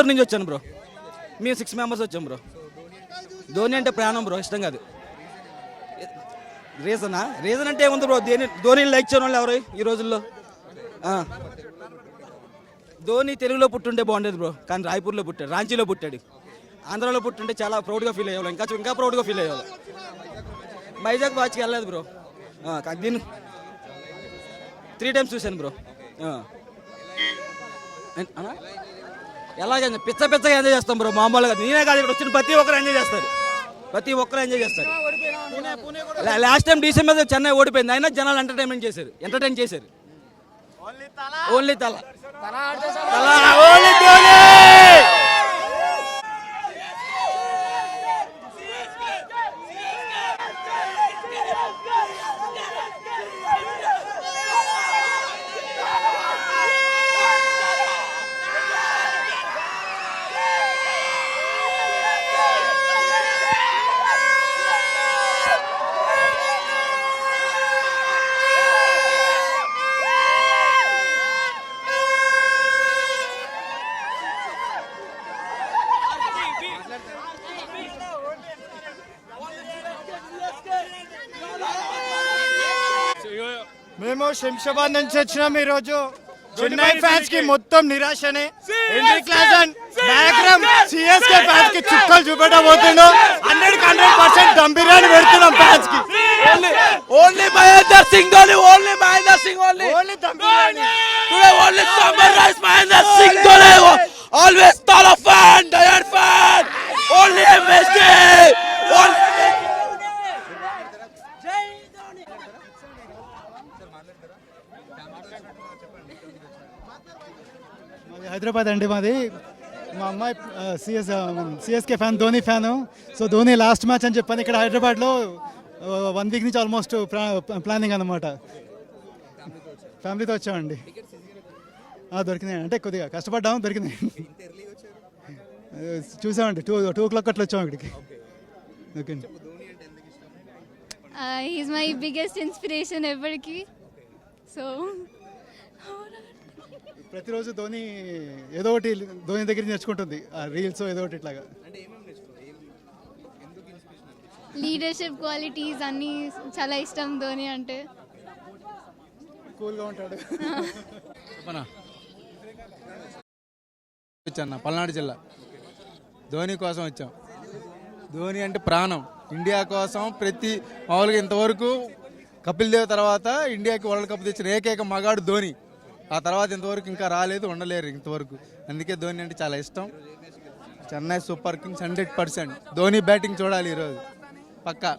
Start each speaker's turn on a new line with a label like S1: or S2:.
S1: గుంటూరు నుంచి వచ్చాను బ్రో. మేము సిక్స్ మెంబర్స్ వచ్చాం బ్రో. ధోని అంటే ప్రాణం బ్రో ఇష్టం కాదు. రీజనా రీజన్ అంటే ఏముంది బ్రో? ధోని ధోని లైక్ చేయడం వాళ్ళు ఎవరు ఈ రోజుల్లో? ఆ. ధోని తెలుగులో పుట్టుంటే బాగుండేది బ్రో కానీ రాయపూర్లో పుట్టాడు రాంచీలో పుట్టాడు. ఆంధ్రాలో పుట్టుంటే చాలా ప్రౌడ్గా ఫీల్ అయ్యేవాళ్ళు ఇంకా ఇంకా ప్రౌడ్గా ఫీల్ అయ్యేవాళ్ళు. వైజాగ్ వాచ్కి వెళ్ళలేదు బ్రో. ఆ, దీని త్రీ టైమ్స్ చూశాను బ్రో. ఆ. అన్నా? ఎలాగ ఎంజాయ్- పిచ్చ పిచ్చగా ఎంజాయ్ చేస్తాం బ్రో మామూలుగా. నేనే కాదు ఇక్కడ వచ్చిన ప్రతి ఒక్కరు ఎంజాయ్ చేస్తారు. ప్రతి ఒక్కరు ఎంజాయ్ చేస్తారు. లాస్ట్ టైం డిసెంబర్ చెన్నై ఓడిపోయింది. అయినా జనాలు ఎంటర్టైన్మెంట్ చేశారు. ఎంటర్టైన్ చేశారు. ఓన్లీ తల. తల ఓన్లీ ధోని
S2: మేము శంషాబాద్ నుంచి వచ్చినాం ఈ రోజు చెన్నై ఫ్యాన్స్కి మొత్తం నిరాశనే. Entry class and background CSK ఫ్యాన్స్కి చుక్కలు చూపెట్టడం పోతుండు. హండ్రెడ్ హండ్రెడ్ పర్సెంట్ బిర్యానీ పెడుతున్నాం ఫ్యాన్స్కి.
S1: Only Mahender Singh Dhoni only Mahender Singh only
S2: only dum biryani.
S1: Today only summarize Mahendra Singh Dhoni. Always Tala
S3: మాది హైదరాబాద్ అండి మాది. మా అమ్మాయి CS CSK fan Dhoni fan. So Dhoni last match అని చెప్పాను ఇక్కడ హైదరాబాద్లో వన్ వీక్ నుంచి ఆల్మోస్ట్ ప్లానింగ్ అనమాట ఫ్యామిలీతో వచ్చామండి. దొరికినాయి. అంటే కొద్దిగా కష్టపడ్డాము దొరికినాయి. చూసామండి టూ టూ ఓ క్లాక్ అట్లా వచ్చాము ఇక్కడికి. ఓకే అండి.
S4: హీస్ మై బిగ్గెస్ట్ ఇన్స్పిరేషన్ ఎవరికి. సో
S3: ప్రతిరోజు ధోని ఏదో ఒకటి ధోని దగ్గర నేర్చుకుంటుంది. ఆ రీల్స్ ఏదో ఒకటి ఇట్లాగా.
S4: లీడర్షిప్ క్వాలిటీస్ అన్నీ చాలా ఇష్టం ధోని అంటే.
S3: కూల్గా ఉంటాడు.
S5: వచ్చాను? పల్నాడు జిల్లా. ధోని కోసం వచ్చాం. ధోని అంటే ప్రాణం. ఇండియా కోసం ప్రతి మామూలుగా ఇంతవరకు కపిల్ దేవ్ తర్వాత ఇండియాకి వరల్డ్ కప్ తెచ్చిన ఏకైక మగాడు ధోని. ఆ తర్వాత ఇంతవరకు ఇంకా రాలేదు ఉండలేరు ఇంతవరకు. అందుకే ధోని అంటే చాలా ఇష్టం. Chennai super kings hundred percent. Dhoni batting చూడాలి ఈరోజు. పక్కా.